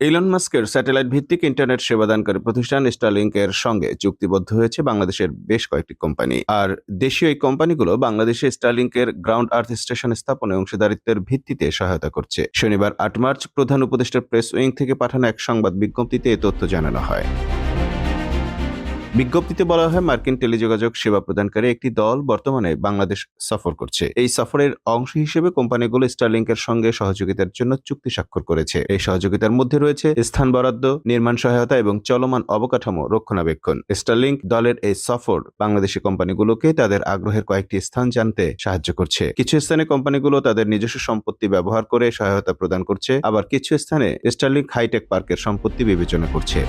Elon মাস্কের satellite ভিত্তিক internet সেবাদানকারী প্রতিষ্ঠান স্টারলিংকের সঙ্গে চুক্তিবদ্ধ হয়েছে বাংলাদেশের বেশ কয়েকটি কোম্পানি আর দেশীয় এই কোম্পানিগুলো বাংলাদেশে স্টারলিংকের গ্রাউন্ড আর্থ স্টেশন স্থাপনে অংশীদারিত্বের ভিত্তিতে সহায়তা করছে। শনিবার আট মার্চ প্রধান উপদেষ্টার প্রেস উইং থেকে পাঠানো এক সংবাদ বিজ্ঞপ্তিতে এ তথ্য জানানো হয়। বিজ্ঞপ্তিতে বলা হয় মার্কিন টেলিযোগাযোগ সেবা প্রদানকারী একটি দল বর্তমানে বাংলাদেশ সফর করছে। এই সফরের অংশ হিসেবে কোম্পানিগুলো স্টারলিংকের সঙ্গে সহযোগিতার জন্য চুক্তি স্বাক্ষর করেছে। এই সহযোগিতার মধ্যে রয়েছে স্থান বরাদ্দ, নির্মাণ সহায়তা এবং চলমান অবকাঠামো রক্ষণাবেক্ষণ। স্টারলিংক দলের এই সফর বাংলাদেশি কোম্পানিগুলোকে তাদের আগ্রহের কয়েকটি স্থান জানতে সাহায্য করছে। কিছু স্থানে কোম্পানিগুলো তাদের নিজস্ব সম্পত্তি ব্যবহার করে সহায়তা প্রদান করছে, আবার কিছু স্থানে স্টারলিংক হাইটেক পার্কের সম্পত্তি বিবেচনা করছে।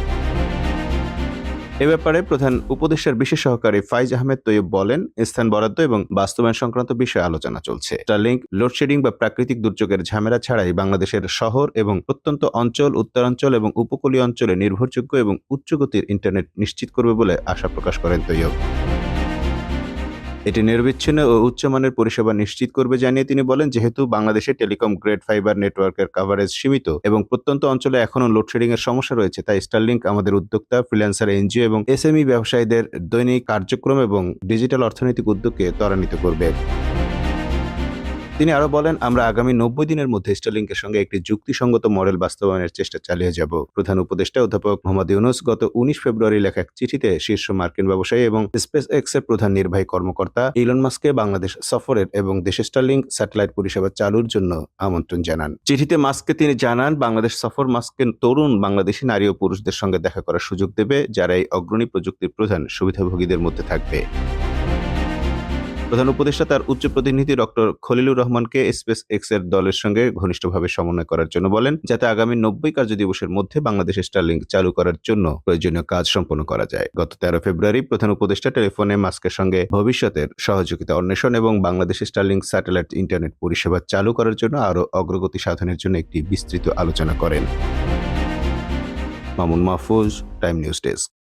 এ ব্যাপারে প্রধান উপদেষ্টার বিশেষ সহকারী ফাইজ আহমেদ তৈয়ব বলেন, স্থান বরাদ্দ এবং বাস্তবায়ন সংক্রান্ত বিষয়ে আলোচনা চলছে। স্টারলিংক লোডশেডিং বা প্রাকৃতিক দুর্যোগের ঝামেলা ছাড়াই বাংলাদেশের শহর এবং প্রত্যন্ত অঞ্চল, উত্তরাঞ্চল এবং উপকূলীয় অঞ্চলে নির্ভরযোগ্য এবং উচ্চগতির ইন্টারনেট নিশ্চিত করবে বলে আশা প্রকাশ করেন তৈয়ব। এটি নির্বিচ্ছিন্ন ও উচ্চমানের পরিষেবা নিশ্চিত করবে জানিয়ে তিনি বলেন, যেহেতু বাংলাদেশে টেলিকম গ্রেড ফাইবার নেটওয়ার্কের কাভারেজ সীমিত এবং প্রত্যন্ত অঞ্চলে এখনও লোডশেডিং এর সমস্যা রয়েছে, তাই স্টারলিংক আমাদের উদ্যোক্তা ফ্রিল্যান্সার এনজিও এবং এসএমই ব্যবসায়ীদের দৈনিক কার্যক্রম এবং ডিজিটাল অর্থনৈতিক উদ্যোগকে ত্বরান্বিত করবে। তিনি আরও বলেন, আমরা আগামী নব্বই দিনের মধ্যে স্টারলিংকের সঙ্গে একটি যুক্তিসঙ্গত মডেল বাস্তবায়নের চেষ্টা চালিয়ে যাব। প্রধান উপদেষ্টা অধ্যাপক মোহাম্মদ ইউনুস গত উনিশ ফেব্রুয়ারি লেখা এক চিঠিতে শীর্ষ মার্কিন ব্যবসায়ী এবং স্পেস এক্সের প্রধান নির্বাহী কর্মকর্তা ইলন মাস্ককে বাংলাদেশ সফরের এবং দেশে স্টারলিংক স্যাটেলাইট পরিষেবা চালুর জন্য আমন্ত্রণ জানান। চিঠিতে মাস্ককে তিনি জানান, বাংলাদেশ সফর মাস্ককে তরুণ বাংলাদেশি নারী ও পুরুষদের সঙ্গে দেখা করার সুযোগ দেবে, যারা এই অগ্রণী প্রযুক্তির প্রধান সুবিধাভোগীদের মধ্যে থাকবে। প্রধান উপদেষ্টা তার উচ্চ প্রতিনিধি ডক্টর খলিলুর রহমানকে স্পেস এক্সের দলের সঙ্গে ঘনিষ্ঠভাবে সমন্বয় করার জন্য বলেন, যাতে আগামী নব্বই কার্যদিবসের মধ্যে বাংলাদেশ স্টারলিংক চালু করার জন্য প্রয়োজনীয় কাজ সম্পন্ন করা যায়। গত তেরো ফেব্রুয়ারি প্রধান উপদেষ্টা টেলিফোনে মাস্কের সঙ্গে ভবিষ্যতের সহযোগিতা অন্বেষণ এবং বাংলাদেশ স্টারলিংক স্যাটেলাইট ইন্টারনেট পরিষেবা চালু করার জন্য আরও অগ্রগতি সাধনের জন্য একটি বিস্তৃত আলোচনা করেন। Mamun Mahfuz, Time News desk.